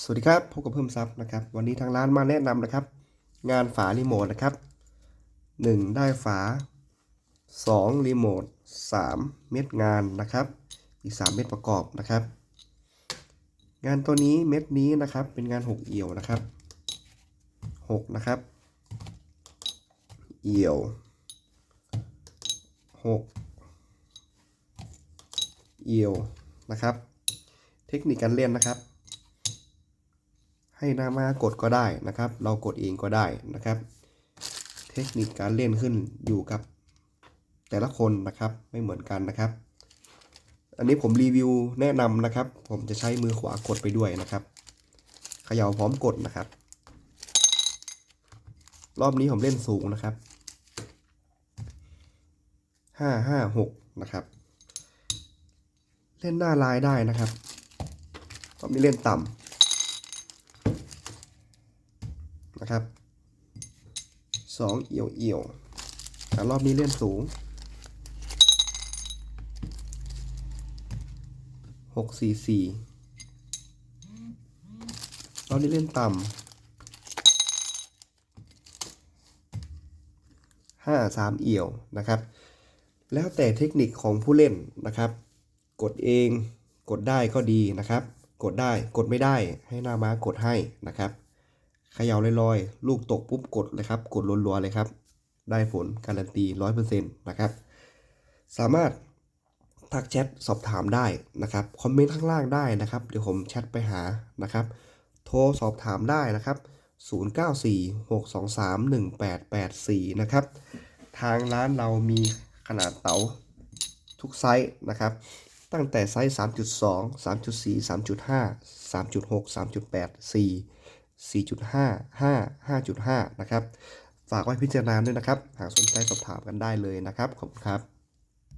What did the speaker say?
สวัสดีครับพบกับเพิ่มซับนะครับ วันนี้ทางร้านมาแนะนำนะครับ งานฝารีโมทนะครับ 1 ได้ฝา 2 รีโมท 3 เม็ดงานนะครับ อีก 3 เม็ดประกอบนะครับ งานตัวนี้เม็ดนี้นะครับเป็นงาน 6 เอี่ยวนะครับ 6 นะครับ เอี่ยว 6 เอี่ยวนะครับ เทคนิคการเล่นนะครับ ให้นามากดก็ได้นะครับ เรากดเองก็ได้นะครับ เทคนิคการเล่นขึ้นอยู่กับแต่ละคนนะครับไม่เหมือนกันนะครับ อันนี้ผมรีวิวแนะนำนะครับ ผมจะใช้มือขวากดไปด้วยนะครับเขย่าพร้อมกดนะครับ รอบนี้ผมเล่นสูงนะครับห้าห้าหกนะครับ เล่นหน้าลายได้นะครับรอบนี้เล่นต่ำ นะครับสองเอี่ยวเอี่ยวรอบนี้เล่นสูงหกสี่สี่รอบนี้เล่นต่ำห้าสามเอี่ยวนะครับ แล้วแต่เทคนิคของผู้เล่นนะครับ กดเองกดได้ก็ดีนะครับ กดได้กดไม่ได้ให้หน้าม้ากดให้นะครับ เขย่าลอยๆ ลูกตกปุ๊บกดเลยครับ กดรัวๆเลยครับ ได้ผลการันตีร้อยเปอร์เซ็นต์นะครับ สามารถทักแชทสอบถามได้นะครับ คอมเมนต์ข้างล่างได้นะครับ เดี๋ยวผมแชทไปหานะครับ โทรสอบถามได้นะครับ 0946231884 นะครับ ทางร้านเรามีขนาดเต๋าทุกไซส์นะครับ ตั้งแต่ไซส์ 3.2 3.4 3.5 3.6 3.8 4 4.5 5 5.5 นะครับ ฝากไว้พิจารณาด้วยนะครับ หากสนใจสอบถามกันได้เลยนะครับ ขอบคุณครับ